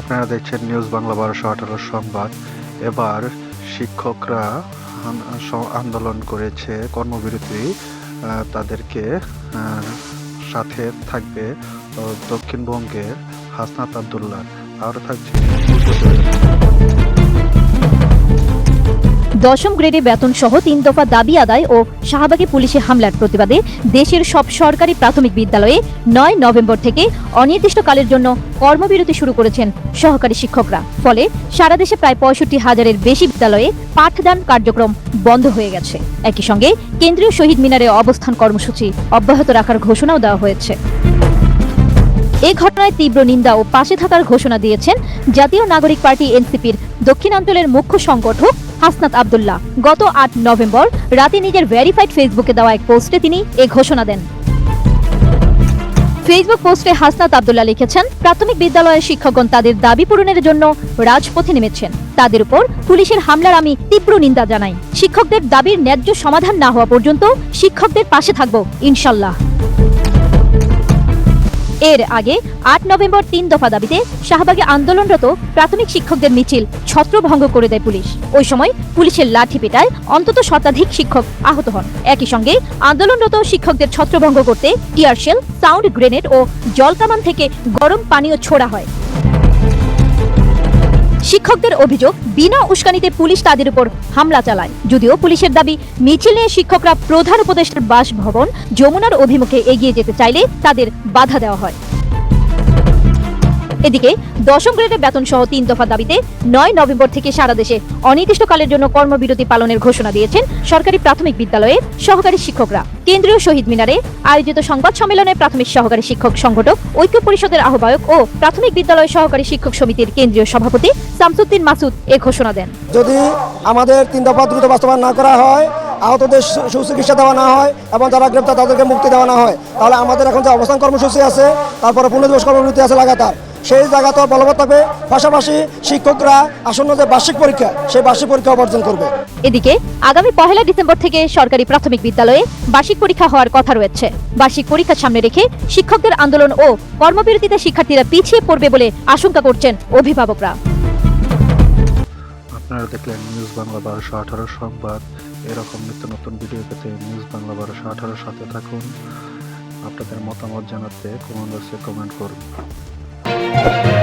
আপনারা দেখছেন নিউজ বাংলা বারোশো আঠারো সংবাদ। এবার শিক্ষকরা আন্দোলন করেছে, কর্মবিরতি তাদেরকে সাথে থাকবে দক্ষিণবঙ্গের হাসনাত আবদুল্লাহ। আরও থাকছে। দশম গ্রেডে বেতন সহ তিন দফা দাবি আদায় ও শাহবাগে পুলিশে হামলার প্রতিবাদে দেশের সব সরকারি প্রাথমিক বিদ্যালয়ে নয় নভেম্বর থেকে অনির্দিষ্টকালের জন্য কর্মবিরতি শুরু করেছেন সহকারী শিক্ষকরা। ফলে সারা দেশে প্রায় পঁয়ষট্টি হাজারের বেশি বিদ্যালয়ে পাঠদান কার্যক্রম বন্ধ হয়ে গেছে। একই সঙ্গে কেন্দ্রীয় শহীদ মিনারে অবস্থান কর্মসূচি অব্যাহত রাখার ঘোষণাও দেওয়া হয়েছে। এ ঘটনায় তীব্র নিন্দা ও পাশে থাকার ঘোষণা দিয়েছেন জাতীয় নাগরিক পার্টি এনসিপির দক্ষিণাঞ্চলের মুখ্য সংগঠক হাসনাত আবদুল্লাহ। গত আট নভেম্বর রাতে নিজের ভেরিফাইড ফেসবুকে দেওয়া এক পোস্টে তিনি এ ঘোষণা দেন। ফেসবুক পোস্টে হাসনাত আবদুল্লাহ লিখেছেন, প্রাথমিক বিদ্যালয়ের শিক্ষকগণ তাদের দাবি পূরণের জন্য রাজপথে নেমেছেন। তাদের উপর পুলিশের হামলার আমি তীব্র নিন্দা জানাই। শিক্ষকদের দাবির ন্যায্য সমাধান না হওয়া পর্যন্ত শিক্ষকদের পাশে থাকব, ইনশাল্লাহ। এর আগে আট নভেম্বর তিন দফা দাবিতে শাহবাগে আন্দোলনরত প্রাথমিক শিক্ষকদের মিছিল ছত্রভঙ্গ করে দেয় পুলিশ। ওই সময় পুলিশের লাঠি পেটায় অন্তত শতাধিক শিক্ষক আহত হন। একই সঙ্গে আন্দোলনরত শিক্ষকদের ছত্রভঙ্গ করতে টিয়ারশেল, সাউন্ড গ্রেনেড ও জলকামান থেকে গরম পানীয় ছোড়া হয়। শিক্ষকদের অভিযোগ, বিনা উস্কানিতে পুলিশ তাদের উপর হামলা চালায়। যদিও পুলিশের দাবি, মিছিল নিয়ে শিক্ষকরা প্রধান উপদেষ্টার বাসভবন যমুনার অভিমুখে এগিয়ে যেতে চাইলে তাদের বাধা দেওয়া হয়। এদিকে দশম গ্রেডের বেতন সহ তিন দফা দাবিতে নয় নভেম্বর থেকে সারা দেশে অনির্দিষ্টকালের জন্য কর্মবিরতি পালনের ঘোষণা দিয়েছেন সরকারি প্রাথমিক বিদ্যালয়ের সহকারী শিক্ষকরা। কেন্দ্রীয় শহীদ মিনারে আয়োজিত সংবাদ সম্মেলনে প্রাথমিক সহকারী শিক্ষক সংগঠক, ঐক্য পরিষদের আহ্বায়ক ও প্রাথমিক বিদ্যালয় সহকারী শিক্ষক সমিতির কেন্দ্রীয় সভাপতি শামসুদ্দিন মাসুদ এ ঘোষণা দেন। যদি আমাদের তিন দফা দ্রুত বাস্তবায়ন না করা হয়, আহতদের সুচিকিৎসা দেওয়া না হয় এবং যারা গ্রেপ্তার তাদেরকে মুক্তি দেওয়া না হয়, তাহলে আমাদের এখন যে অবস্থান কর্মসূচি আছে, তারপরে পুনর্দিবস কর্মসূচি আছে লাগাতার। সেই জায়গা তো বলবৎ থাকবে। পাশাপাশি শিক্ষকরা আসন্ন যে বার্ষিক পরীক্ষা সেই বার্ষিক পরীক্ষা অর্জন করবে। এদিকে আগামী পহেলা ডিসেম্বর থেকে সরকারি প্রাথমিক বিদ্যালয়ে বার্ষিক পরীক্ষা হওয়ার কথা রয়েছে। বার্ষিক পরীক্ষা সামনে রেখে শিক্ষকদের আন্দোলন ও কর্মবিরতিতে শিক্ষার্থীরা পিছিয়ে পড়বে বলে আশঙ্কা করছেন অভিভাবকরা। আপনারা দেখলেন নিউজ বাংলা বারোশো আঠারো সংবাদ। এরকম নিত্য নতুন ভিডিও পেতে নিউজ বাংলা বারোশো আঠারোর সাথে থাকুন। আপনাদের মতামত জানাতে কমেন্ট বক্সে কমেন্ট করুন। Thank you.